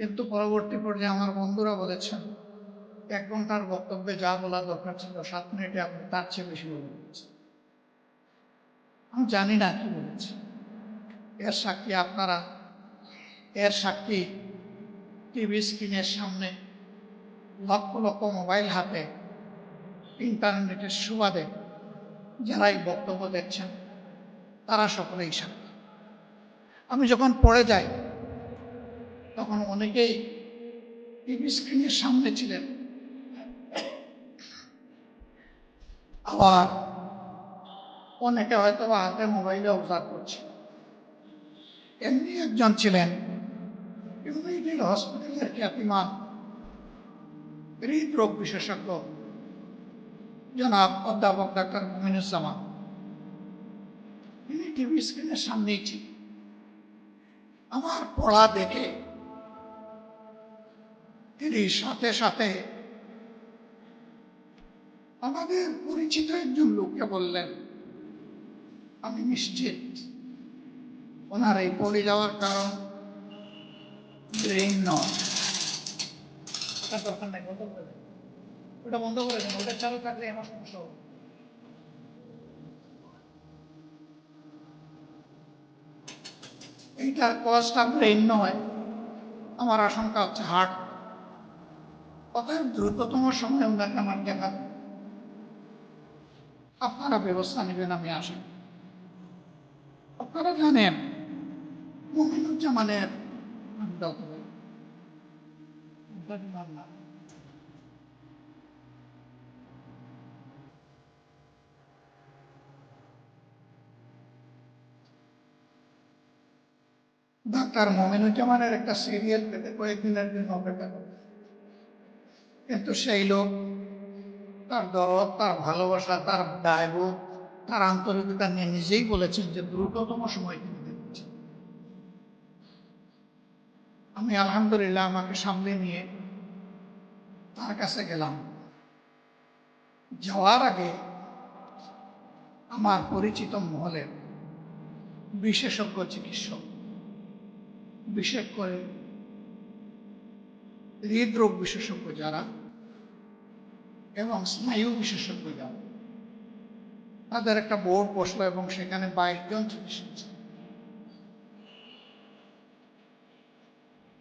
কিন্তু পরবর্তী পর্যায়ে আমার বন্ধুরা বলেছেন, এক ঘণ্টার বক্তব্যে যা বলা দরকার ছিল, সাত মিনিটে আপনি তার চেয়ে বেশি বলে আমি জানি না কি বলেছি এর সাক্ষী আপনারা, এর সাক্ষী টিভি স্ক্রিনের সামনে লক্ষ লক্ষ মোবাইল হাতে, ইন্টারনেটের সুবাদে যারা এই বক্তব্য দেখছেন তারা সকলেই সাক্ষী। আমি যখন পড়ে যাই তখন অনেকেই টিভি স্ক্রিনের সামনে ছিলেন। আবার অনেকে হয়তো বা হাতে মোবাইলে অবজার্ভ করছে এমনি একজন ছিলেন ইউনাইটেড হসপিটালের খ্যাতিমান হৃদরোগ বিশেষজ্ঞ, জনাব অধ্যাপক ডাক্তার মমিনুজ্জামান, তিনি টিভি স্ক্রিনের সামনেই ছিলেন। আমার পড়া দেখে তিনি সাথে সাথে আমাদের পরিচিত একজন লোককে বললেন আমি নিশ্চিত ওনার এই পড়ে যাওয়ার কারণ ব্রেইন নয়। ওটা দরকার নাই বন্ধ করে দেন। ওটা বন্ধ করে দেন ওটা চালু থাকলে আমার সমস্যা হবে। এইটার কজটা ব্রেইন নয়। আমার আশঙ্কা হচ্ছে হার্ট অতএব দ্রুততম সময় ওনাকে আমার দেখা আপনারা ব্যবস্থা নেবেন, আমি করি। আপনারা জানেন মমিনুজ্জামানের ডাক্তার মমিনুজ্জামানের একটা সিরিয়াল পেতে কয়েকদিনের জন্য অপেক্ষা করে কিন্তু সেই লোক, তার দরদ, তার ভালোবাসা, তার দায়বোধ, তার আন্তরিকতা নিয়ে নিজেই বলেছেন যে দ্রুততম সময় তিনি আমি আলহামদুলিল্লাহ আমাকে সামনে নিয়ে তার কাছে গেলাম। যাওয়ার আগে আমার পরিচিত মহলের বিশেষজ্ঞ চিকিৎসক, বিশেষ করে হৃদরোগ বিশেষজ্ঞ যারা এবং স্নায়ু বিশেষজ্ঞ যারা তাদের একটা বোর্ড বসল এবং সেখানে বাইশ জন চিকিৎসক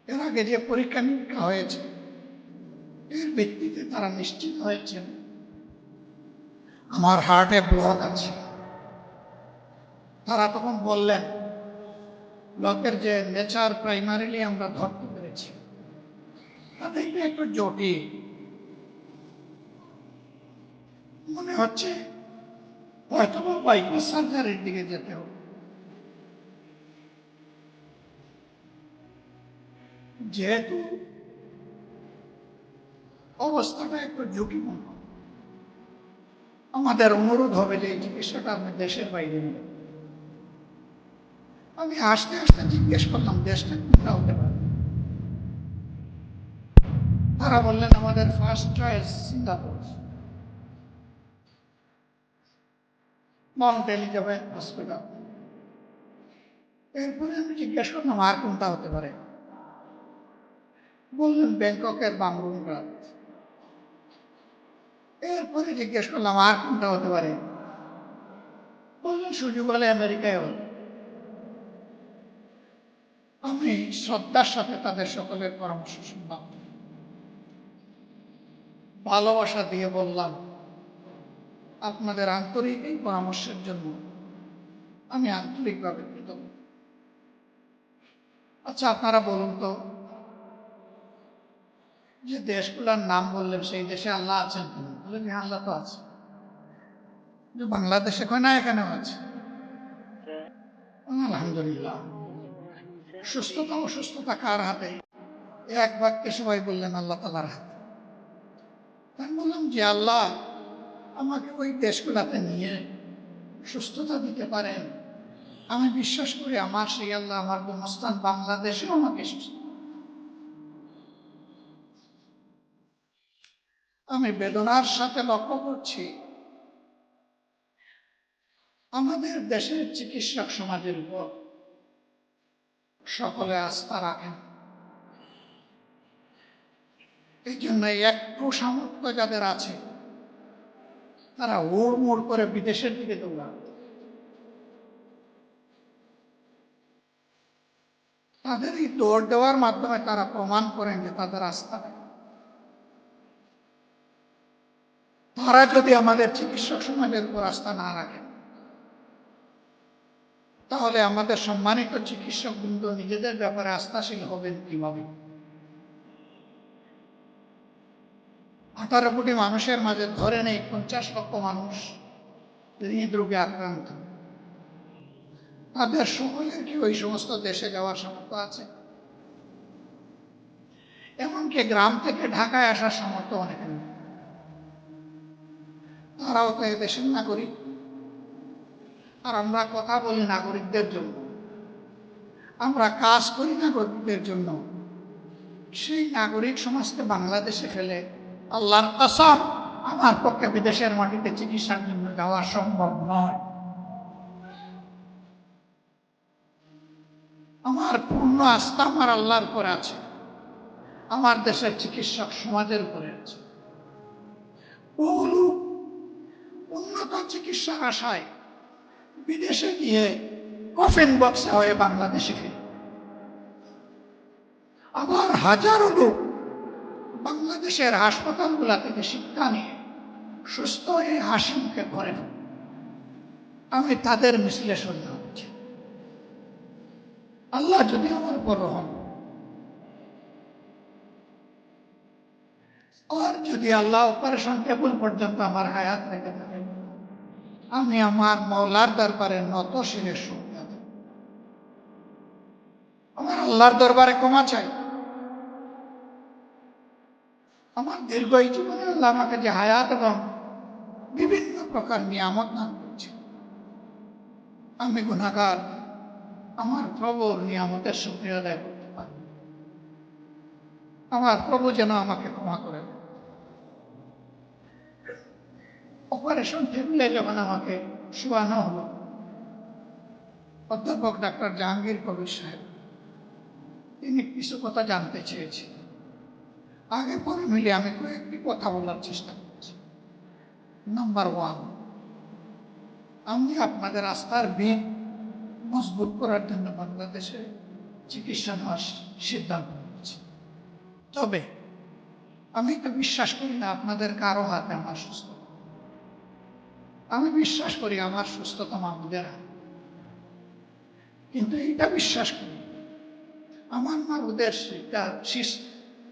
এর আগে যে পরীক্ষা নিরীক্ষা হয়েছে, এর ভিত্তিতে তারা নিশ্চিত হয়েছেন আমার হার্টে ব্লক আছে। তারা তখন বললেন ব্লকের যে নেচার প্রাইমারিলি আমরা ধরতে পেরেছি এটা একটু জটিল। মনে হচ্ছে হয়তো বা সার্জারির দিকে যেতে হবে। যেহেতু অবস্থাটা একটু ঝুঁকিপূর্ণ, আমাদের অনুরোধ হবে যে এই চিকিৎসাটা আপনি দেশের বাইরে নেবেন আমি আস্তে আস্তে জিজ্ঞেস করলাম, দেশটা কোনটা হতে পারে? তারা বললেন, আমাদের first choice Singapore. Mount Elizabeth hospital এরপরে আমি জিজ্ঞেস করলাম, আর কোনটা হতে পারে? বললেন, ব্যাংককের বাংরুনরাত এরপরে জিজ্ঞেস করলাম, আর কোনটা হতে পারে? বললেন, সুযোগ হলে আমেরিকায় হল আমি শ্রদ্ধার সাথে তাদের সকলের পরামর্শ শুনলাম। ভালোবাসা দিয়ে বললাম আপনাদের আন্তরিক এই পরামর্শের জন্য আমি আন্তরিকভাবে কৃতজ্ঞ। আচ্ছা আপনারা বলুন তো, যে দেশগুলোর নাম বললেন, সেই দেশে আল্লাহ আছেন বললেন হ্যাঁ আল্লাহ তো আছে। যে বাংলাদেশে কয় না, এখানেও আছে। আলহামদুলিল্লাহ। সুস্থতা অসুস্থতা কার হাতে? এক বাক্যে সবাই বললেন, আল্লাহ তালার হাতে। আমি বললাম যে আল্লাহ আমাকে ওই দেশগুলাতে নিয়ে সুস্থতা দিতে পারেন। আমি বিশ্বাস করি আমার সেই আল্লাহ আমার জন্মস্থান বাংলাদেশেও আমাকে আমি বেদনার সাথে লক্ষ্য করছি। আমাদের দেশের চিকিৎসক সমাজের উপর সকলে আস্থা রাখেন। এই জন্য একটু সামর্থ্য যাদের আছে তারা হুড় মুড় করে বিদেশের দিকে দৌড়াবে তাদের এই দৌড় দেওয়ার মাধ্যমে তারা প্রমাণ করেন যে তাদের আস্থা তারা যদি আমাদের চিকিৎসক সমাজের উপর আস্থা না রাখেন তাহলে আমাদের সম্মানিত চিকিৎসক বৃন্দ নিজেদের ব্যাপারে আস্থাশীল হবেন কীভাবে? আঠারো কোটি মানুষের মাঝে ধরে নেই পঞ্চাশ লক্ষ মানুষ হৃদ হৃদরোগে আক্রান্ত তাদের সকলের কি ওই সমস্ত দেশে যাওয়ার সামর্থ্য আছে? এমনকি গ্রাম থেকে ঢাকায় আসার সামর্থ্য অনেক নেই। তারাও তো দেশের নাগরিক। আর আমরা কথা বলি নাগরিকদের জন্য। আমরা কাজ করি নাগরিকদের জন্য। সেই নাগরিক সমাজকে বাংলাদেশে ফেলে আল্লাহর কসম, আমার পক্ষে বিদেশের মাটিতে চিকিৎসার জন্য যাওয়া সম্ভব নয়। আমার পূর্ণ আস্থা আমার আল্লাহর উপরে আছে। আমার দেশের চিকিৎসক সমাজের উপরে আছে। বহু উন্নত চিকিৎসার আশায় বিদেশে গিয়ে কফিন বক্সে হয়ে বাংলাদেশে আবার হাজারো লোক বাংলাদেশের হাসপাতালগুলা থেকে শিক্ষা নিয়ে সুস্থ হয়ে হাসি মুখে ঘরে আমি তাদের বিশ্লেষণ হচ্ছে আল্লাহ যদি আমার বড় হন, আর যদি আল্লাহ অপারেশন টেবল পর্যন্ত আমার হায়াত রেখে থাকেন আমি আমার মৌলার দরবারে নত শিরে শুনতে আমার আল্লাহর দরবারে ক্ষমা চাই। আমার দীর্ঘ এই জীবনে আল্লাহ আমাকে যে হায়াত এবং বিভিন্ন প্রকার নিয়ামত দান করছে আমি গুণাকার আমার প্রভুর নিয়ামতের সুক্রিয়া আদায় করতে পারি। আমার প্রভু যেন আমাকে ক্ষমা করে অপারেশন টেবিলে যখন আমাকে শোয়ানো হলো, অধ্যাপক ডাক্তার জাহাঙ্গীর কবির সাহেব, তিনি কিছু কথা জানতে চেয়েছিলেন। আগে পরে মিলে আমি কয়েকটি কথা বলার চেষ্টা করছি। নাম্বার ওয়ান আমি আপনাদের আস্থার ভিত মজবুত করার জন্য বাংলাদেশে চিকিৎসা নেওয়ার সিদ্ধান্ত নিয়েছি। তবে আমি তো বিশ্বাস করি না আপনাদের কারও হাতে আমার সুস্থ আমি বিশ্বাস করি আমার সুস্থতা মামুদের হাতে। কিন্তু এটা বিশ্বাস করি আমার মা মারুদের সেটা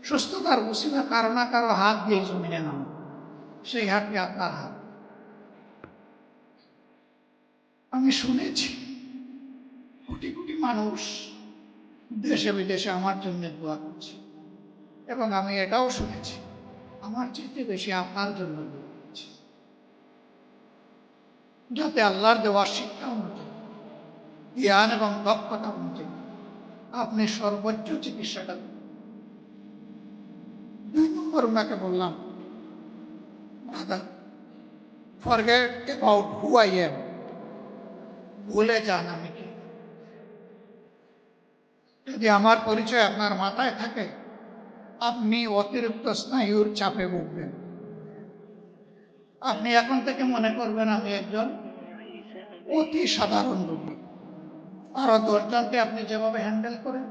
সুস্থতার উচিলা কারও না কারও হাত দিয়ে জমিনে নাম সেই হাতটি আপনার হাত। আমি শুনেছি, কোটি কোটি মানুষ দেশে বিদেশে আমার জন্য দোয়া করছে। এবং আমি এটাও শুনেছি, আমার চেয়ে বেশি আপনার জন্য দোয়া করছে। যাতে আল্লাহর দেওয়ার শিক্ষা অনুযায়ী, জ্ঞান এবং দক্ষতা অনুযায়ী আপনি সর্বোচ্চ চিকিৎসাটা দুই বললাম? দাদা forget about who I am ভুলে যান আমি কি যদি আমার পরিচয় আপনার মাথায় থাকে, আপনি অতিরিক্ত স্নায়ুর চাপে ভুগবেন। আপনি এখন থেকে মনে করবেন আমি একজন অতি সাধারণ রোগী। আরও দশজনকে আপনি যেভাবে হ্যান্ডেল করেন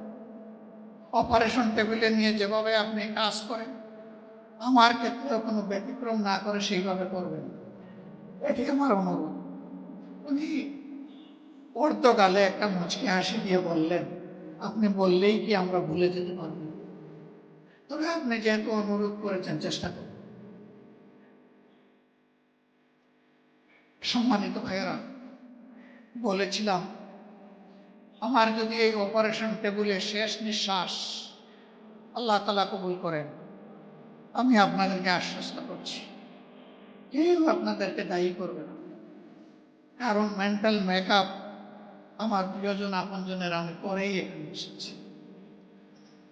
অপারেশন টেবিলে নিয়ে যেভাবে আপনি কাজ করেন আমার ক্ষেত্রে কোনো ব্যতিক্রম না করে সেইভাবে করবেন। এটি আমার অনুরোধ। উনি পর্তগালে একটা মুচকি হাসি দিয়ে বললেন, আপনি বললেই কি আমরা ভুলে যেতে পারব? তবে আপনি যেহেতু অনুরোধ করেছেন, চেষ্টা করুন। সম্মানিত ভাইয়েরা, বলেছিলাম, আমার যদি এই অপারেশন টেবিলে শেষ নিঃশ্বাস আল্লাহ তালা কবুল করেন আমি আপনাদেরকে আশ্বস্ত করছি। কেউ আপনাদেরকে দায়ী করবে না। কারণ মেন্টাল মেকআপ আমার প্রিয়জন আপনজনের, আমি পরেই এখানে এসেছি।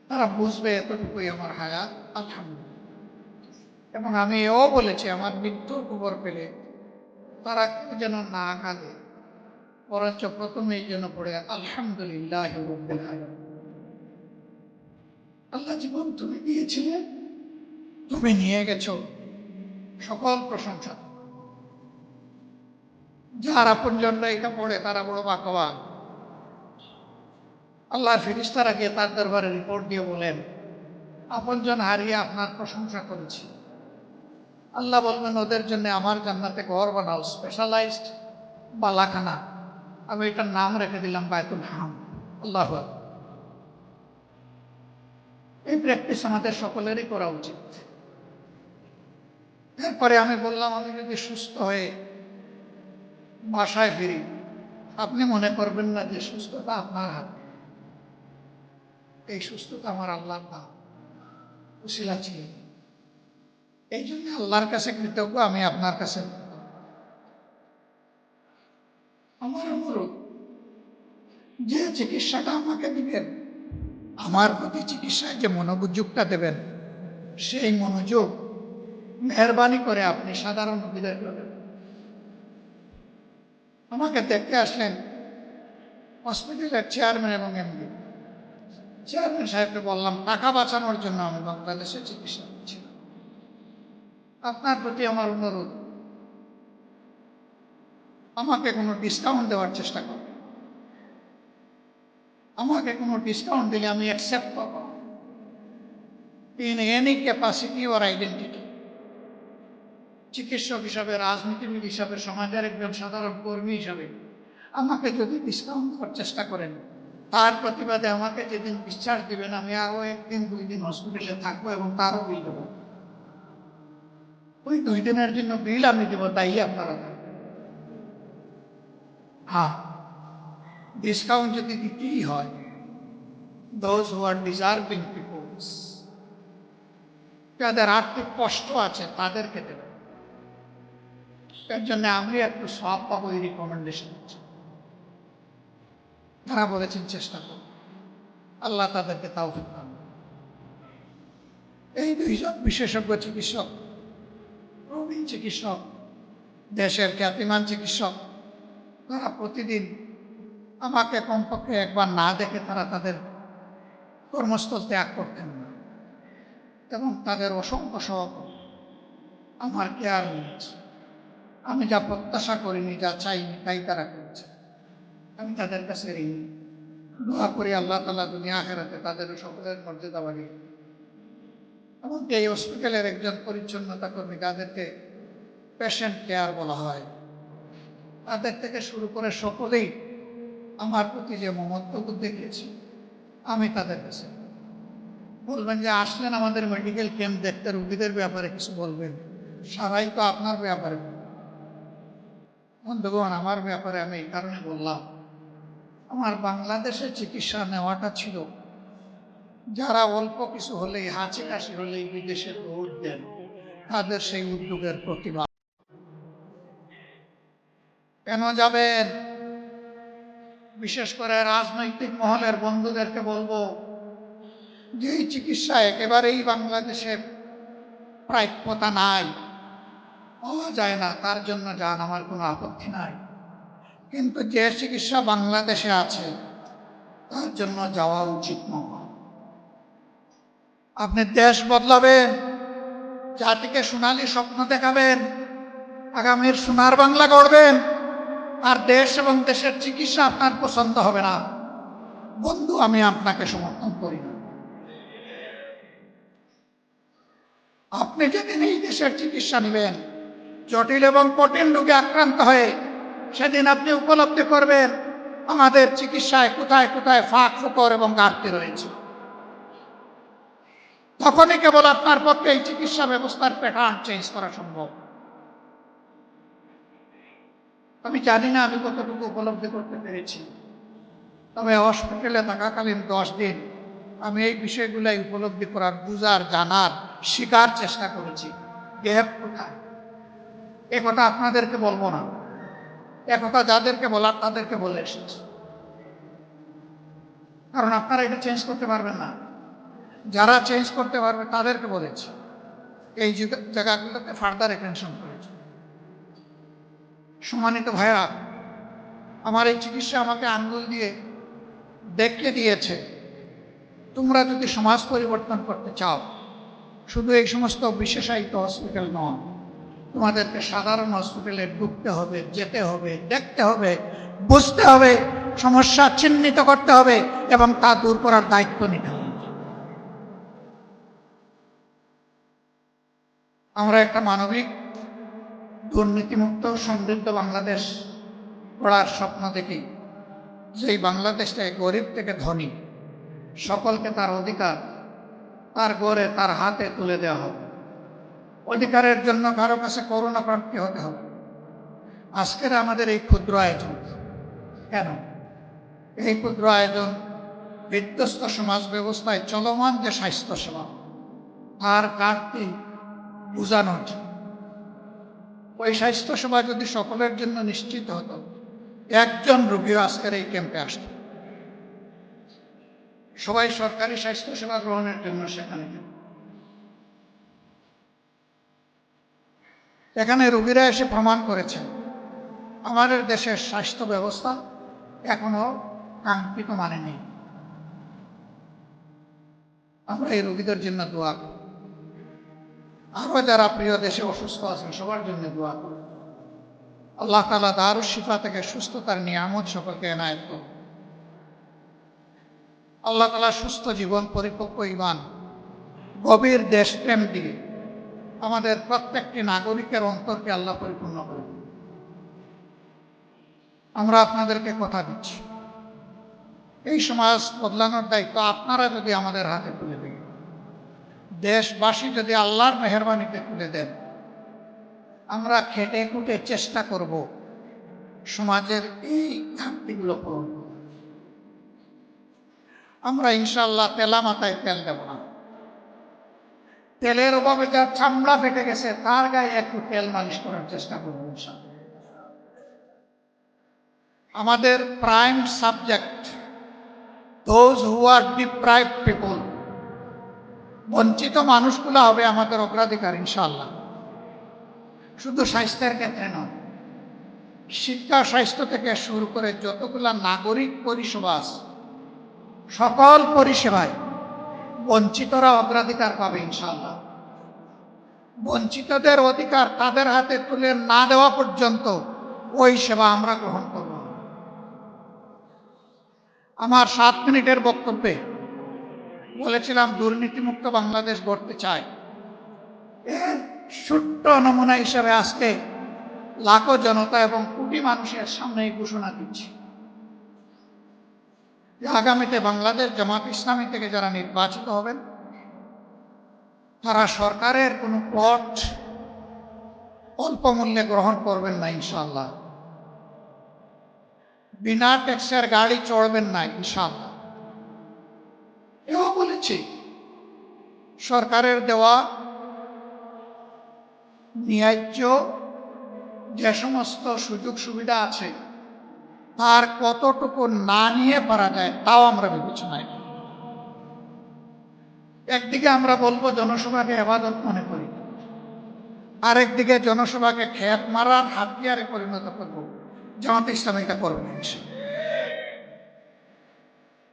তারা বুঝবে এতটুকুই আমার হায়াত, আলহামদুলিল্লাহ। এবং আমি এও বলেছি, আমার মৃত্যুর খবর পেলে তারা কেউ যেন না কাঁদে বরঞ্চ প্রথমেই যেন পড়ে, আলহামদুলিল্লাহ। আল্লাহ জীবন তুমি দিয়েছিলে। তুমি নিয়ে গেছ সকল প্রশংসা। যার আপনজনরা এটা পড়ে তারা বড় বাকবান আল্লাহর ফিরিস্তারা গিয়ে তার দরবারে রিপোর্ট দিয়ে বলেন আপনজন হারিয়ে আপনার প্রশংসা করেছি। আল্লাহ বলবেন, ওদের জন্য আমার জান্নাতে ঘর বানাও স্পেশালাইজড বালাখানা। আমি এটার নাম রেখে দিলাম বায়তুল হাম আল্লাহ। এই প্র্যাকটিস আমাদের সকলেরই করা উচিত। এরপরে আমি বললাম, আমি যদি সুস্থ হয়ে বাসায় ফিরি, আপনি মনে করবেন না যে সুস্থতা আপনার হাতে। এই সুস্থতা আমার আল্লাহ উশিলা ছিল। এই জন্য আল্লাহর কাছে কৃতজ্ঞ, আমি আপনার কাছে আমার অনুরোধ, যে চিকিৎসাটা আমাকে দিবেন, আমার প্রতি চিকিৎসায় যে মনোযোগটা দেবেন, সেই মনোযোগ মেহরবানি করে আপনি সাধারণ রোগীদের দেবেন আমাকে দেখতে আসলেন হসপিটালের চেয়ারম্যান এবং এমডি। চেয়ারম্যান সাহেবকে বললাম, টাকা বাঁচানোর জন্য আমি বাংলাদেশে চিকিৎসা করছি আপনার প্রতি আমার অনুরোধ, আমাকে কোনো ডিসকাউন্ট দেওয়ার চেষ্টা করবেন। আমাকে কোনো ডিসকাউন্ট দিলে আমি অ্যাকসেপ্ট করব। ইন এনি ক্যাপাসিটি ওর আইডেন্টিটি চিকিৎসক হিসাবে, রাজনীতিবিদ হিসাবে, সমাজের একজন সাধারণ কর্মী হিসাবে আমাকে যদি ডিসকাউন্ট করার চেষ্টা করেন, তার প্রতিবাদে আমাকে যেদিন ডিসচার্জ দিবেন, আমি আরও একদিন, দুই দিন হসপিটালে থাকব এবং তারও বিল দেবো। ওই দুই দিনের জন্য বিল আমি দেবো, তাই আপনারা হ্যাঁ ডিসকাউন্ট যদি দিতেই হয় those who are deserving peoples যাদের আর্থিক কষ্ট আছে, তাদেরকে দেবে এর জন্য আমি একটু সব পাবো এই রিকমেন্ডেশন তারা বলেছেন চেষ্টা করুন। আল্লাহ তাদেরকে তাও এই দুইজন বিশেষজ্ঞ চিকিৎসক প্রবীণ চিকিৎসক, দেশের খ্যাতিমান চিকিৎসক, তারা প্রতিদিন আমাকে কমপক্ষে একবার না দেখে তারা তাদের কর্মস্থল ত্যাগ করতেন না এবং তাদের অসংখ্য সহক আমার কেয়ার নিয়েছে আমি যা প্রত্যাশা করিনি, যা চাইনি, তাই তারা করেছে। আমি তাদের কাছে ঋণী। দোয়া করি আল্লাহ তালা দুনিয়া আখেরাতে তাদের সকলের মর্যাদা বাড়িয়ে। এমনকি এই হসপিটালের একজন পরিচ্ছন্নতা কর্মী যাদেরকে পেশেন্ট কেয়ার বলা হয়। তাদের থেকে শুরু করে সকলেই আমার প্রতি যে মমত্ব দেখিয়েছে, আমি তাদের কাছে। বলবেন যে, আসলেন আমাদের মেডিকেল ক্যাম্প দেখতে, রুগীদের ব্যাপারে কিছু বলবেন? সারাই তো আপনার ব্যাপারে। বন্ধুগণ আমার ব্যাপারে আমি এই কারণে বললাম, আমার বাংলাদেশে চিকিৎসা নেওয়াটা ছিল। যারা অল্প কিছু হলেই হাঁচি কাশি হলেই বিদেশে দৌড় দেন, তাদের সেই উদ্যোগের প্রতিবাদ কেন যাবেন? বিশেষ করে রাজনৈতিক মহলের বন্ধুদেরকে বলব যে এই চিকিৎসা একেবারেই বাংলাদেশে প্রাপ্যতা নাই পাওয়া যায় না, তার জন্য যান, আমার কোনো আপত্তি নাই। কিন্তু যে চিকিৎসা বাংলাদেশে আছে, তার জন্য যাওয়া উচিত নয়। আপনি দেশ বদলাবেন জাতিকে সোনালি স্বপ্ন দেখাবেন, আগামীর সোনার বাংলা গড়বেন, আর দেশ এবং দেশের চিকিৎসা আপনার পছন্দ হবে না। বন্ধু, আমি আপনাকে সমর্থন করি না। আপনি যেদিন এই দেশের চিকিৎসা নেবেন জটিল এবং কঠিন রোগে আক্রান্ত হয়ে সেদিন আপনি উপলব্ধি করবেন আমাদের চিকিৎসায় কোথায় কোথায় ফাঁক ফুকর এবং ঘাটতি রয়েছে। তখনই কেবল আপনার পক্ষে এই চিকিৎসা ব্যবস্থার প্যাটার্ন চেঞ্জ করা সম্ভব। আমি জানি না আমি কতটুকু উপলব্ধি করতে পেরেছি। তবে হসপিটালে থাকাকালীন দশ দিন আমি এই বিষয়গুলাই উপলব্ধি করার বুঝার, জানার শিকার চেষ্টা করেছি। গ্যাপ কোথায়? এ কথা আপনাদেরকে বলব না। এ কথা যাদেরকে বলার তাদেরকে বলে এসেছি কারণ আপনারা এটা চেঞ্জ করতে পারবেন না। যারা চেঞ্জ করতে পারবে তাদেরকে বলেছি। এই জায়গা- জায়গাগুলোতে ফার্দার অ্যাটেনশন করেছি। সম্মানিত ভাইয়া, আমার এই চিকিৎসা আমাকে আঙ্গুল দিয়ে দেখতে দিয়েছে। তোমরা যদি সমাজ পরিবর্তন করতে চাও, শুধু এই সমস্ত বিশেষায়িত হসপিটাল নয় তোমাদেরকে সাধারণ হসপিটালে ঢুকতে হবে, যেতে হবে, দেখতে হবে, বুঝতে হবে, সমস্যা চিহ্নিত করতে হবে এবং তা দূর করার দায়িত্ব নিতে হবে। আমরা একটা মানবিক দুর্নীতিমুক্ত সমৃদ্ধ বাংলাদেশ গড়ার স্বপ্ন দেখি। যেই বাংলাদেশটায় গরিব থেকে ধনী, সকলকে তার অধিকার, তার গড়ে, তার হাতে তুলে দেওয়া হবে। অধিকারের জন্য কারও কাছে করুণা প্রাপ্তি হতে হবে। আজকের আমাদের এই ক্ষুদ্র আয়োজন। কেন? এই ক্ষুদ্র আয়োজন বিধ্বস্ত সমাজ ব্যবস্থায় চলমান যে স্বাস্থ্য সেবা, তার ঘাটতি বোঝানোর ওই স্বাস্থ্য সেবা যদি সকলের জন্য নিশ্চিত হতো, একজন রোগীও আজকের এই ক্যাম্পে আসত। সবাই সরকারি স্বাস্থ্য সেবা গ্রহণের জন্য সেখানে যেত। এখানে রোগীরা এসে প্রমাণ করেছেন আমাদের দেশের স্বাস্থ্য ব্যবস্থা এখনও কাঙ্ক্ষিত মানে নেই। আমরা এই রোগীদের জন্য দোয়া করি। আরও যারা প্রিয় দেশে অসুস্থ আছেন, সবার জন্য দোয়া করি। আল্লাহ তালা দারু শিফা থেকে সুস্থতার নিয়ামত সকলকে এনায়ত করুন। আল্লাহ তালা সুস্থ জীবন, পরিপক্ক ইমান গভীর দেশপ্রেম দিয়ে আমাদের প্রত্যেকটি নাগরিকের অন্তরকে আল্লাহ পরিপূর্ণ করুন আমরা আপনাদেরকে কথা দিচ্ছি। এই সমাজ বদলানোর দায়িত্ব আপনারা যদি আমাদের হাতে তুলে দেন, দেশবাসী যদি আল্লাহর মেহরবানিতে তুলে দেন, আমরা খেটে খুটে চেষ্টা করব সমাজের এই ঘাটতিগুলো পূরণ। আমরা ইনশাল্লাহ তেলা মাথায় তেল দেব না। তেলের অভাবে যার চামড়া ফেটে গেছে, তার গায়ে একটু তেল মালিশ করার চেষ্টা করব আমাদের prime subject those who are deprive people বঞ্চিত মানুষগুলো হবে আমাদের অগ্রাধিকার ইনশাল্লাহ শুধু স্বাস্থ্যের ক্ষেত্রে নয়, শিক্ষা, স্বাস্থ্য থেকে শুরু করে যতগুলা নাগরিক পরিষেবা আছে, সকল পরিষেবায় বঞ্চিতরা অগ্রাধিকার পাবে ইনশাল্লাহ বঞ্চিতদের অধিকার তাদের হাতে তুলে না দেওয়া পর্যন্ত ওই সেবা আমরা গ্রহণ করব। আমার সাত মিনিটের বক্তব্যে বলেছিলাম, দুর্নীতিমুক্ত বাংলাদেশ গড়তে চায় এর ছোট্ট নমুনা হিসেবে আজকে লাখো জনতা এবং কোটি মানুষের সামনে এই ঘোষণা দিচ্ছি। আগামীতে বাংলাদেশ, জামাত ইসলামী থেকে যারা নির্বাচিত হবেন, তারা সরকারের কোনো পথ অল্প মূল্যে গ্রহণ করবেন না ইনশাল্লাহ বিনা ট্যাক্সের গাড়ি চড়বেন না ইনশাল্লাহ এও বলেছি, সরকারের দেওয়া ন্যায্য যে সমস্ত সুযোগ সুবিধা আছে তার কতটুকু না নিয়ে পারা যায়, তাও আমরা বিবেচনায় একদিকে আমরা বলব জনসভাকে এবাদত মনে করি আরেকদিকে জনসভাকে খেত মারার হাতিয়ারে পরিণত করব। জামাত ইসলাম এটা করবে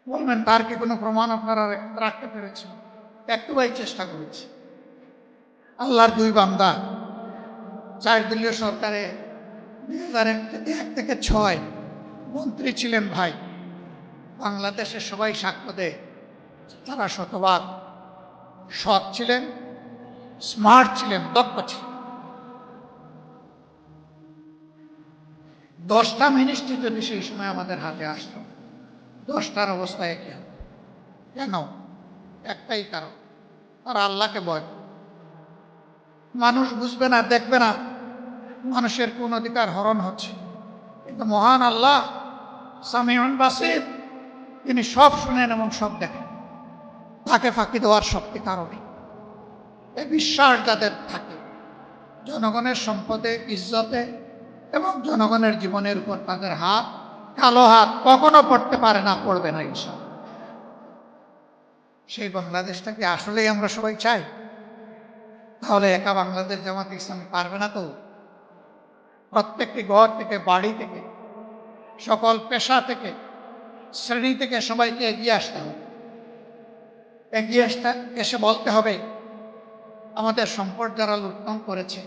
বলবেন, তার কি কোনো প্রমাণ আপনারা রাখতে পেরেছেন? একটু ভাই চেষ্টা করেছি। আল্লাহর দুই বান্দা, চার দলীয় সরকারে দুই হাজার এক থেকে ছয় মন্ত্রী ছিলেন ভাই। বাংলাদেশে সবাই সাক্ষ্য দেয়। তারা শতভাগ সৎ ছিলেন, স্মার্ট ছিলেন, দক্ষ ছিলেন। দশটা মিনিস্ট্রি যদি সেই সময় আমাদের হাতে আসতো, দশটার অবস্থায় হবে? কেন? একটাই কারণ। আর আল্লাহকে ভয় মানুষ বুঝবে না, দেখবে না। মানুষের কোন অধিকার হরণ হচ্ছে। কিন্তু মহান আল্লাহ সামিউন বাসির, তিনি সব শুনেন এবং সব দেখেন। তাকে ফাঁকি দেওয়ার শক্তি কারণে। এই বিশ্বাস যাদের থাকে, জনগণের সম্পদে, ইজ্জতে এবং জনগণের জীবনের উপর তাদের হাত, কালো হাত কখনো পড়তে পারে না, পড়বে না ইনশাল সেই বাংলাদেশটাকে আসলেই আমরা সবাই চাই। তাহলে একা বাংলাদেশ জামাত ইসলামী পারবে না তো? প্রত্যেকটি ঘর থেকে, বাড়ি থেকে সকল পেশা থেকে, শ্রেণি থেকে সবাইকে এগিয়ে আসতে হবে। এগিয়ে আসতে, এসে বলতে হবে, আমাদের সম্পদ যারা লুণ্ঠন করেছে,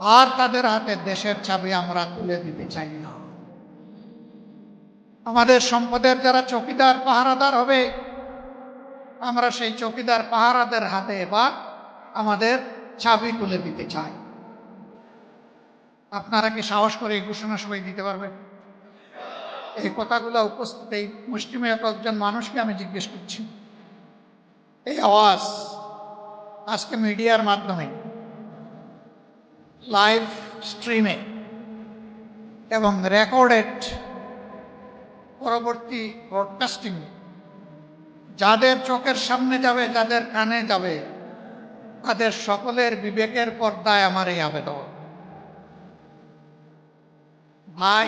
আর তাদের হাতে দেশের চাবি আমরা তুলে দিতে চাই না। আমাদের সম্পদের যারা চকিদার পাহারাদার হবে, আমরা সেই চকিদার পাহারাদের হাতে এবার আমাদের চাবি তুলে দিতে চাই। আপনারা কি সাহস করে এই ঘোষণা সবাই দিতে পারবেন? এই কথাগুলো উপস্থিত, এই মুষ্টিমেয় কয়েকজন মানুষকে আমি জিজ্ঞেস করছি। এই আওয়াজ আজকে মিডিয়ার মাধ্যমে, লাইভ স্ট্রিমে এবং রেকর্ডেড পরবর্তী ব্রডকাস্টিং, যাদের চোখের সামনে যাবে, যাদের কানে যাবে, তাদের সকলের বিবেকের পর্দায় আমার এই আবেদন। ভাই